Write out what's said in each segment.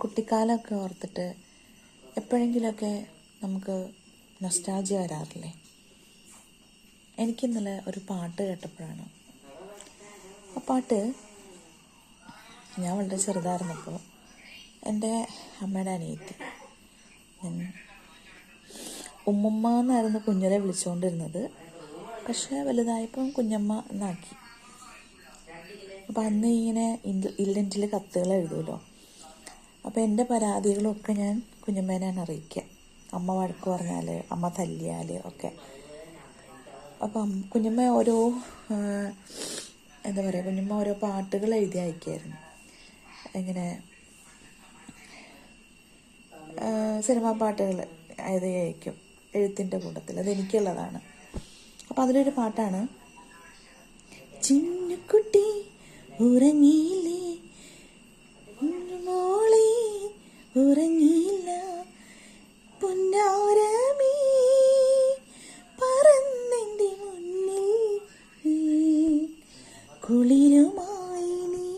കുട്ടിക്കാലമൊക്കെ ഓർത്തിട്ട് എപ്പോഴെങ്കിലുമൊക്കെ നമുക്ക് നൊസ്റ്റാൾജിയ വരാറില്ലേ? എനിക്കിന്നലെ ഒരു പാട്ട് കേട്ടപ്പോഴാണ്. ആ പാട്ട് ഞാൻ വളരെ ചെറുതായിരുന്നപ്പോൾ എന്റെ അമ്മയുടെ അനിയത്തി ഞാൻ ഉമ്മമ്മ എന്നായിരുന്നു കുഞ്ഞിനെ വിളിച്ചുകൊണ്ടിരുന്നത്. പക്ഷേ വലുതായപ്പം കുഞ്ഞമ്മ എന്നാക്കി. അപ്പം അന്ന് ഇങ്ങനെ ഇല്ലന്റിൽ കത്തുകൾ എഴുതുമല്ലോ അപ്പോൾ എന്റെ പരാതികളൊക്കെ ഞാൻ കുഞ്ഞമ്മേനാണ് അറിയിക്കുക. അമ്മ വഴക്ക് പറഞ്ഞാൽ അമ്മ തല്ലിയാൽ ഒക്കെ. അപ്പം കുഞ്ഞമ്മ ഓരോ എന്താ പറയുക കുഞ്ഞമ്മ ഓരോ പാട്ടുകൾ എഴുതി അയക്കുമായിരുന്നു ഇങ്ങനെ സിനിമാ പാട്ടുകൾ എഴുതി അയക്കും എഴുത്തിന്റെ കൂട്ടത്തിൽ. അതെനിക്കുള്ളതാണ് അപ്പം അതിലൊരു പാട്ടാണ് ചിന്നുക്കുട്ടി ഉറങ്ങിയില്ലേ ഉറങ്ങിയില്ല. പൊന്നാരമേ പറന്നെന്റെ മുന്നിൽ കുളിരുമായി നീ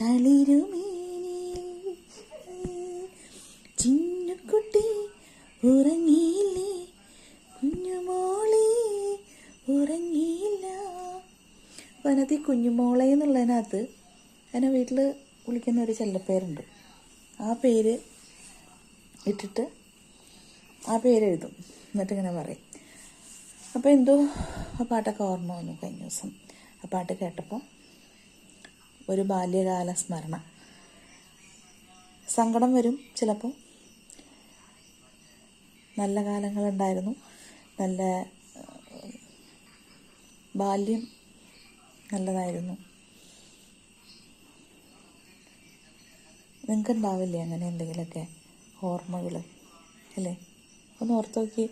തളിരുമേനി ചിന്നുക്കുട്ടി ഉറങ്ങിയില്ലേ? കുഞ്ഞുമോളെ ഉറങ്ങിയില്ല. വനത്തി കുഞ്ഞുമോളെ എന്നുള്ളതിനകത്ത് എന്നെ വീട്ടിൽ വിളിക്കുന്ന ഒരു ചെല്ലപ്പേരുണ്ട്. ആ പേര് ഇട്ടിട്ട് ആ പേരെഴുതും. എന്നിട്ട് ഇങ്ങനെ പറയും. അപ്പോൾ എന്തോ ആ പാട്ടൊക്കെ ഓർമ്മ വന്നു കഴിഞ്ഞ ദിവസം. ആ പാട്ട് കേട്ടപ്പോൾ ഒരു ബാല്യകാല സ്മരണ. സങ്കടം വരും ചിലപ്പോൾ നല്ല കാലങ്ങളുണ്ടായിരുന്നു. നല്ല ബാല്യം നല്ലതായിരുന്നു. നിങ്ങൾക്ക് ഉണ്ടാവില്ലേ അങ്ങനെ എന്തെങ്കിലുമൊക്കെ ഓർമ്മകൾ അല്ലേ? ഒന്ന് ഓർത്ത് നോക്കി.